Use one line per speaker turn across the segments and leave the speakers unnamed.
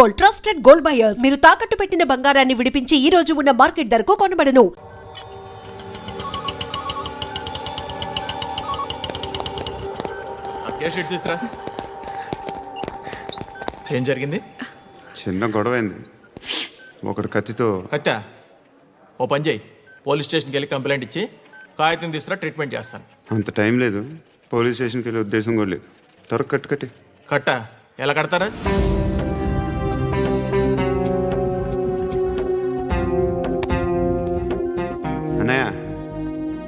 Gold trusted gold buyers. మీరు తాకట్టు పెట్టిన బంగారాన్ని విడిపించి ఈ రోజు ఉన్న మార్కెట్ ధరకు కొనబడను.
ఏం జరిగింది?
చిన్న గొడవ అయింది ఒకడు కత్తితో
కట్టా? ఓ పని చేయి. పోలీస్ స్టేషన్కి వెళ్ళి కంప్లైంట్ ఇచ్చి కాగితం తీసుకురా ట్రీట్మెంట్ చేస్తాను.
అంత టైం లేదు. పోలీస్ స్టేషన్కి వెళ్ళే ఉద్దేశం కూడా లేదు. త్వర కట్టు కట్టి.
కట్టా? ఎలా కడతారా?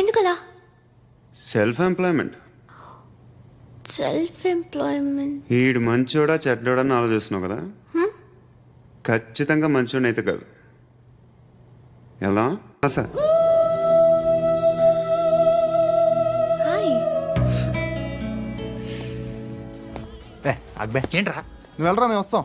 ఎందుకలా?
సెల్ఫ్ ఎంప్లాయ్మెంట్
సెల్ఫ్ ఎంప్లాయ్మెంట్
ఈడు మంచోడా చెడ్డోడా అని ఆలోచిస్తున్నావు కదా? ఖచ్చితంగా మంచోడని అయితే కాదు. ఎలా? సార్.
అక్బే
ఏంట్రా?
నువ్వు వెళ్ళరా మేము వస్తాం.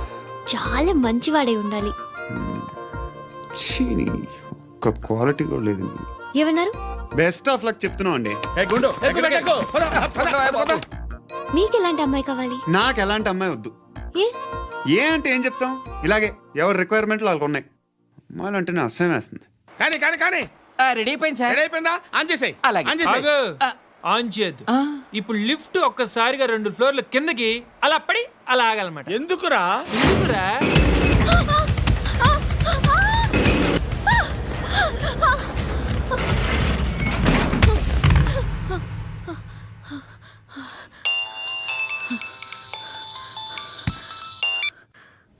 చాలా మంచివాడై ఉండాలి.
ఛీ, నీ ఒక్క క్వాలిటీ కూడా లేదు
ఏమన్నారు?
బెస్ట్ ఆఫ్ లక్ చెప్తున్నావు అండి.
ఏ గుండు ఎక్కు, ఎక్కు, ఎక్కు. పద, పద, పద.
మీకు ఎలాంటి అమ్మాయి కావాలి?
నాకు ఎలాంటి అమ్మాయి వద్దు.
ఏ?
ఏ అంటే ఏం చెప్తాం? ఇలాగే ఎవరి రిక్వైర్మెంట్లు వాళ్ళకు ఉన్నాయి. అమ్మాయిలు అంటేనే అసహ్యం వేస్తుంది.
కానీ కానీ కానీ.
రెడీ అయిపోయింది సార్.
రెడీ అయిపోయిందా? చేసేయ్.
అలాగే.
చేసేయ్.
ఆన్ చేయద్దు ఇప్పుడు లిఫ్ట్ ఒక్కసారిగా రెండు ఫ్లోర్ల కిందకి అలా పడి అలా ఆగలమాట
ఎందుకురా?
ఎందుకురా?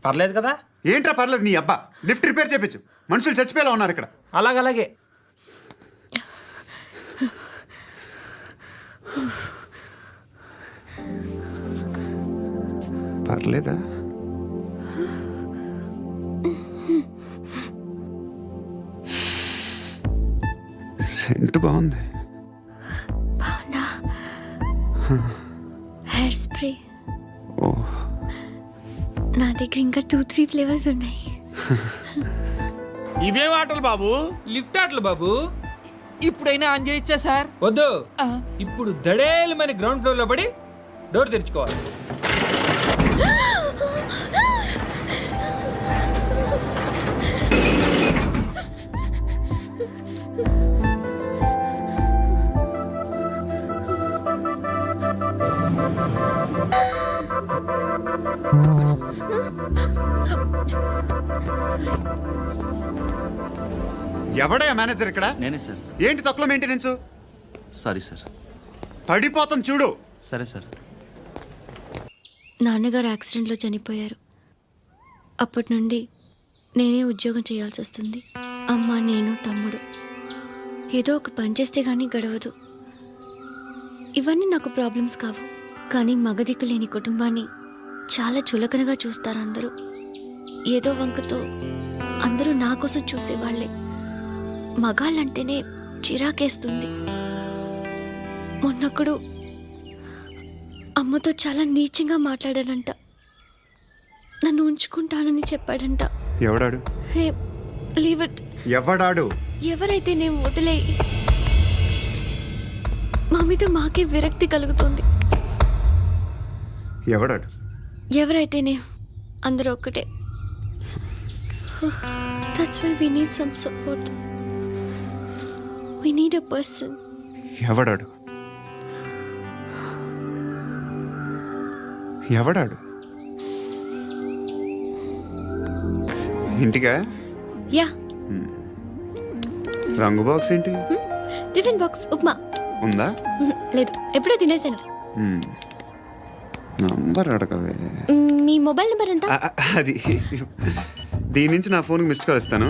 పర్లేదు కదా?
ఏంట్రా పర్లేదు నీ అబ్బా. లిఫ్ట్ రిపేర్ చేయించు మనుషులు చచ్చిపోయేలా ఉన్నారు ఇక్కడ.
అలాగలాగే.
పర్లేదా? సెంట్ బాగుంది.
బాగుందా? Hair spray.
ఓ.
నా దగ్గర ఇంకా టూ త్రీ ఫ్లేవర్స్ ఉన్నాయి.
ఇవేం ఆటలు బాబు?
లిఫ్ట్ ఆటలు బాబు.
ఇప్పుడైనా ఆన్ చేయొచ్చా సార్?
వద్దు. ఇప్పుడు దడేలు మన గ్రౌండ్ ఫ్లోర్లో పడి డోర్ తెరుచుకోవాలి.
ఎవడయ్యా మేనేజర్ ఇక్కడ?
నేనే సార్.
ఏంటి తక్కువ మెయింటెనెన్స్
సారీ సార్.
పడిపోతాం చూడు.
సరే సార్.
నాన్నగారు యాక్సిడెంట్లో చనిపోయారు. అప్పటి నుండి నేనే ఉద్యోగం చేయాల్సి వస్తుంది. అమ్మ నేను తమ్ముడు. ఏదో ఒక పని చేస్తే కానీ గడవదు. ఇవన్నీ నాకు ప్రాబ్లమ్స్ కావు. కానీ మగదిక్కు లేని కుటుంబాన్ని చాలా చులకనగా చూస్తారు అందరూ. ఏదో వంకతో అందరూ నా కోసం చూసేవాళ్ళే మగాళ్ళంటేనే చిరాకేస్తుంది. మొన్నొక్కడు అమ్మతో చాలా నీచంగా మాట్లాడాడంట. నన్ను ఉంచుకుంటానని చెప్పాడంట.
ఎవడాడు?
Hey leave it.
ఎవడాడు?
ఎవరైతే నేను వదిలే మా మీద మాకే విరక్తి కలుగుతుంది.
ఎవడాడు?
ఎవరైతేనే అందరూ ఒక్కటే. That's why we need some support we need a person
ఎవడాడు? ఎవడాడు? ఇంటికా?
యా
రంగు బాక్స్ ఏంటి?
Tiffin box upma.
ఉందా?
మ్మ్, లేదు ఎప్పుడో తినేసాను.
నంబర్ అడగవే.
మ్మ్, మీ మొబైల్ నెంబర్ ఎంత?
అది. దీని నుంచి నా ఫోన్కి మిస్డ్ కాల్ ఇస్తాను.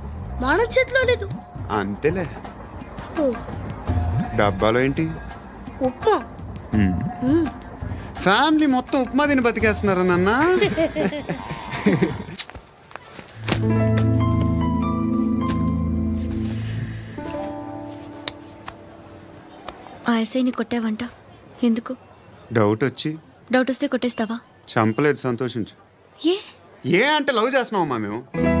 మన చేతిలో లేదు.
అంతేలే. డబ్బాలో ఏంటి?
ఉప్మా.
ఫ్యామిలీ మొత్తం ఉప్మా తిని బతికేస్తున్నారా నాన్న?
ఆ ఎస్ఐని కొట్టావంట. ఎందుకు?
డౌట్ వచ్చి.
డౌట్ వస్తే కొట్టేస్తావా?
చంపలేదు సంతోషించు.
ఏ?
ఏ అంటే లవ్ చేస్తున్నామమ్మా మేము?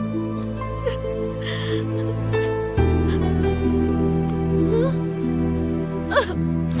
ఆ,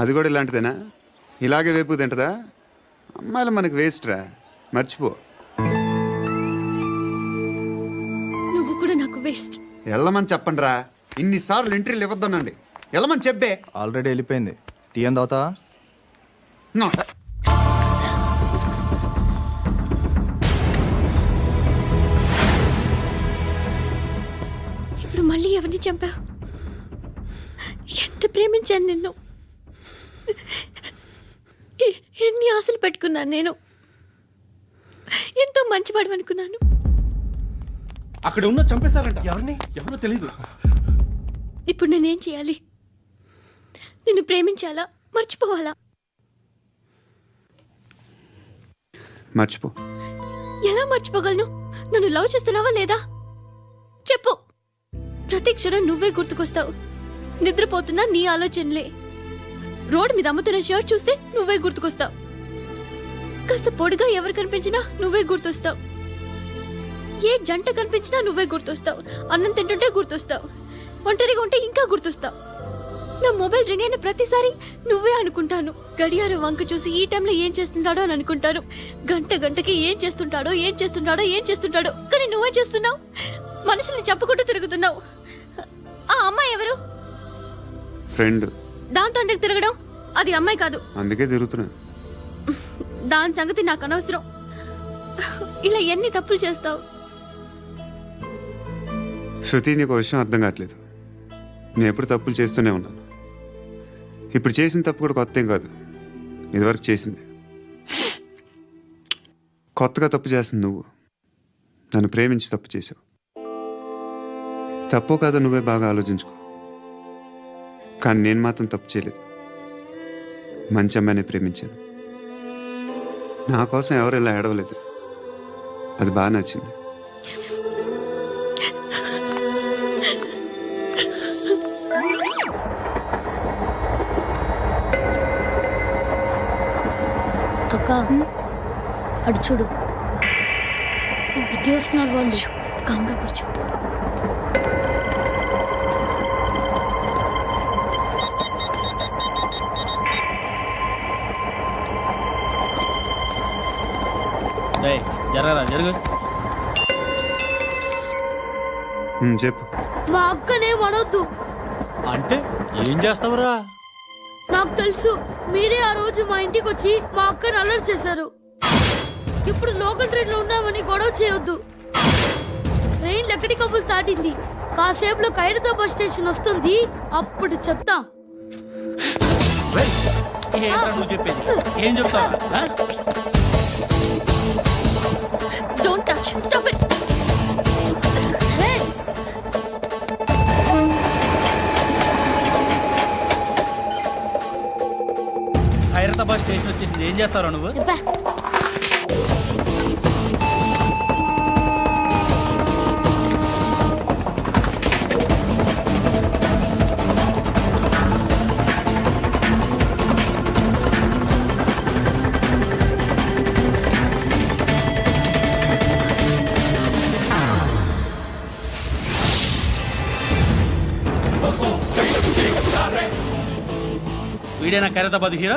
అది కూడా ఇలాంటిదేనా? ఇలాగే వేపు తింటదా? అమ్మాయిలు మనకి వేస్ట్ రా. మర్చిపో.
నువ్వు కూడా నాకు వేస్ట్
వెళ్ళమని చెప్పండి రా ఇన్నిసార్లు ఎంట్రీలు ఇవ్వద్దనండి. వెళ్ళమని చెప్పే.
ఆల్రెడీ వెళ్ళిపోయింది. టీ అని తాగుతావా
నో.
ఇప్పుడు మళ్ళీ ఎవరిని చంపా ఎంత ప్రేమించాను నిన్ను? ఎన్ని ఆశలు పెట్టుకున్నాను నేను. ఎంతో మంచివాడు అనుకున్నాను.
అక్కడ ఉన్న చంపేస్తారంట. ఎవరిని? ఎవరో తెలీదు.
ఇప్పుడు నేనేం చేయాలి? నిన్ను ప్రేమించాలా? మర్చిపోవాలా?
మర్చిపో.
ఎలా మర్చిపోగలను? నన్ను లవ్ చేస్తున్నావా లేదా? చెప్పు. ప్రతి క్షణం నువ్వే గుర్తుకొస్తావు. నిద్రపోతున్నా నీ ఆలోచనలే. రోడ్ మీద అమ్ముతున్న షర్ట్ చూస్తే నువ్వే గుర్తుకొస్తావు. కాస్త పొడిగా ఎవరు కనిపించినా నువ్వే గుర్తొస్తావు. ఏ జంట కనిపించినా నువ్వే గుర్తొస్తావు. అన్నం తింటుంటే గుర్తొస్తావు. ఒంటరిగా ఉంటే ఇంకా గుర్తొస్తావు. నా మొబైల్ రింగ్ అయిన ప్రతిసారి నువ్వే అనుకుంటాను. గడియారం వంక చూసి ఈ టైంలో ఏం చేస్తుంటాడో అని అనుకుంటాను. గంట గంటకి ఏం చేస్తుంటాడో ఏం చేస్తుంటాడో ఏం చేస్తుంటాడో. కానీ నువ్వే చేస్తున్నావు. మనుషుల్ని చెప్పుకుంటూ తిరుగుతున్నావు. ఆ అమ్మాయి ఎవరు?
ఫ్రెండ్.
దాంతో ఎందుకు తిరగడం? అది అమ్మాయి కాదు.
అందుకే తిరుగుతున్నా.
దాని సంగతి నాకు అనవసరం. ఇలా ఎన్ని తప్పులు చేస్తావు?
శృతి నీకు విషయం అర్థం కావట్లేదు. నేను ఎప్పుడు తప్పులు చేస్తూనే ఉన్నాను. ఇప్పుడు చేసిన తప్పు కూడా కొత్త ఏం కాదు. ఇదివరకు చేసింది. కొత్తగా తప్పు చేస్తుంది నువ్వు. నన్ను ప్రేమించి తప్పు చేసావు తప్పు కాదో నువ్వే బాగా ఆలోచించుకో. కానీ నేను మాత్రం తప్పు చేయలేదు. మంచి అమ్మాయిని ప్రేమించాను. నా కోసం ఎవరు ఇలా ఏడవలేదు. అది బాగా నచ్చింది.
అక్క అడు చూడు. చేస్తున్నారు వాళ్ళు కంగా కూర్చో.
జరగరా జరుగు.
ఉమ్, చెప్పు.
మా అక్కనే వడొద్దు
అంటే ఏం చేస్తావురా?
నాకు తెలుసు మీరే ఆ రోజు మా ఇంటికి వచ్చి మా అక్కని అలర్ట్ చేశారు. ఇప్పుడు లోకల్ ట్రైన్లో ఉన్నామని గొడవ చేయొద్దు. ట్రైన్ ఎక్కడి కబుల్ దాటింది. కాసేపులో ఖైరతాబాద్ స్టేషన్ వస్తుంది అప్పుడు చెప్తా.
నువ్వు చెప్పేది? ఏం చెప్తావు
స్టాప్ ఇట్
హైదరాబాద్ స్టేషన్ వచ్చేసింది. ఏం చేస్తావు నువ్వు? వీడేనా ఖైరతాబాద్ హీరో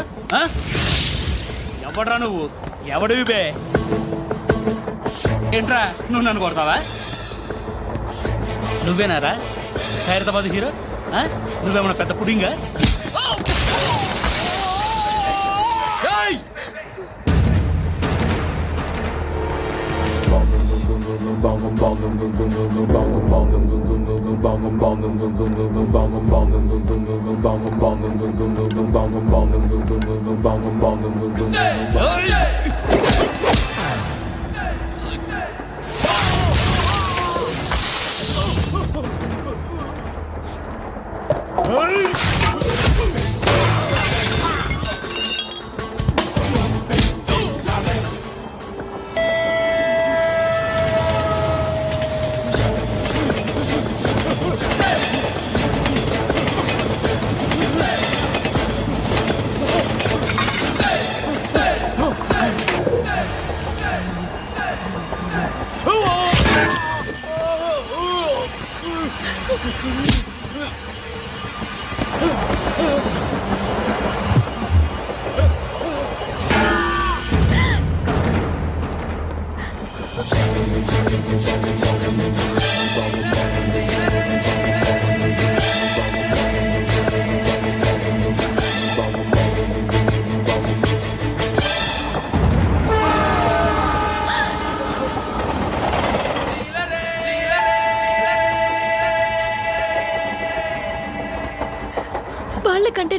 ఎవడరా నువ్వు? ఎవడివి బే? ఏంట్రా నువ్వు నన్ను కొడతావా? నువ్వేనారా? ఖైరతాబాద్ హీరో నువ్వేమన్నా పెద్ద పుడింగా? Say,
oh yeah!